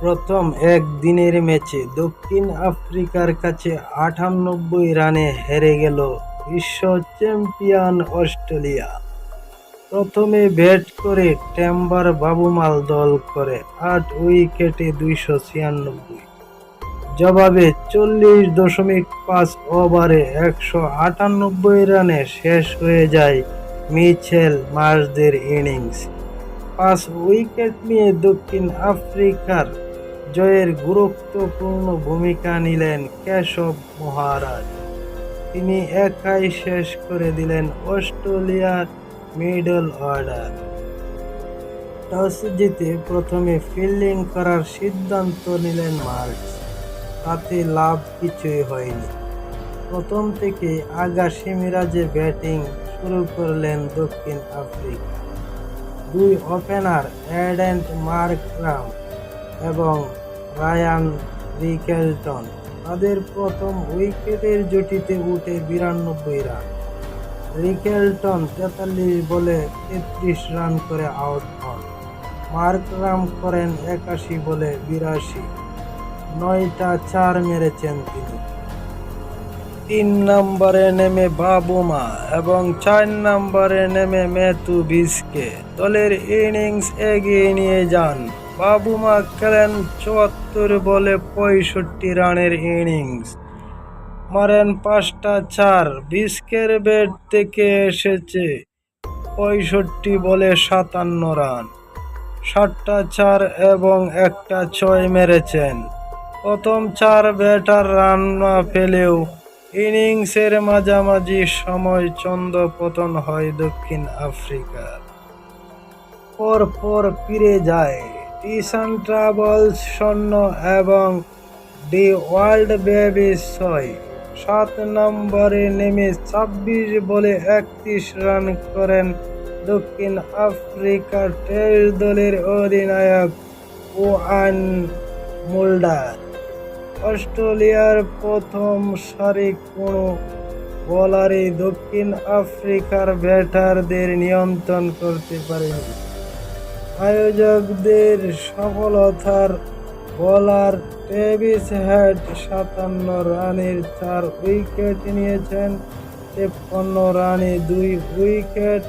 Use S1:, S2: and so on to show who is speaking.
S1: প্রথম একদিনের ম্যাচে দক্ষিণ আফ্রিকার কাছে আটানব্বই রানে হেরে গেল বিশ্ব চ্যাম্পিয়ন অস্ট্রেলিয়া। প্রথমে ব্যাট করে টেম্বার বাবুমাল দল করে আট উইকেটে দুইশো ছিয়ানব্বই। জবাবে চল্লিশ দশমিক পাঁচ ওভারে একশো আটানব্বই রানে শেষ হয়ে যায় মিচেল মার্সদের ইনিংস। পাঁচ উইকেট নিয়ে দক্ষিণ আফ্রিকার জয়ের গুরুত্বপূর্ণ ভূমিকা নিলেন কেশব মহারাজ। তিনি একাই শেষ করে দিলেন অস্ট্রেলিয়ার মিডল অর্ডার। টস জিতে প্রথমে ফিল্ডিং করার সিদ্ধান্ত নিলেন মার্চ তাতে লাভ কিছুই হয়নি। প্রথম থেকে আগাশি মিরাজে ব্যাটিং শুরু করলেন দক্ষিণ আফ্রিকা। দুই ওপেনার অ্যাডেন্ট মার্ক রাম এবং রায়ান রিকেলটন তাদের প্রথম উইকেটের জুটিতে উঠে বিরানব্বই রান। রিকেলটন তেতাল্লিশ বলে তেত্রিশ রান করে আউট হন। মার্ক রাম করেন একাশি বলে বিরাশি। নয়টা চার মেরেছেন তিনি। তিন নম্বরে নেমে বাবুমা এবং চার নম্বরে নেমে মেথু বিসকে। দলের ইনিংস এগিয়ে নিয়ে যান। বাবুমা খেলেন চুয়াত্তর বলে পঁয়ষট্টি রানের ইনিংস। মারেন পাঁচটা চার, বিস্কের ব্যাট থেকে এসেছে পঁয়ষট্টি বলে সাতান্ন রান। সাতটা চার এবং একটা ছয় মেরেছেন। প্রথম চার ব্যাটার রান না পেলেও ইনিংসের মাঝামাঝি সময় চন্দ্রপতন হয় দক্ষিণ আফ্রিকার। পরপর ফিরে যায় টিসান ট্রাভেলস শূন্য এবং দি ওয়ার্ল্ড বেবি ছয়। সাত নম্বরে নেমে ছাব্বিশ বলে একত্রিশ রান করেন দক্ষিণ আফ্রিকার টেস্ট দলের অধিনায়ক ওয়ান মুল্ডার। অস্ট্রেলিয়ার প্রথম সারি কোনো বলারই দক্ষিণ আফ্রিকার ব্যাটারদের নিয়ন্ত্রণ করতে পারেনি। আয়োজকদের সফলতার বলার ট্রেভিস হেড সাতান্ন রানের চার উইকেট নিয়েছেন তেপ্পান্ন রানে দুই উইকেট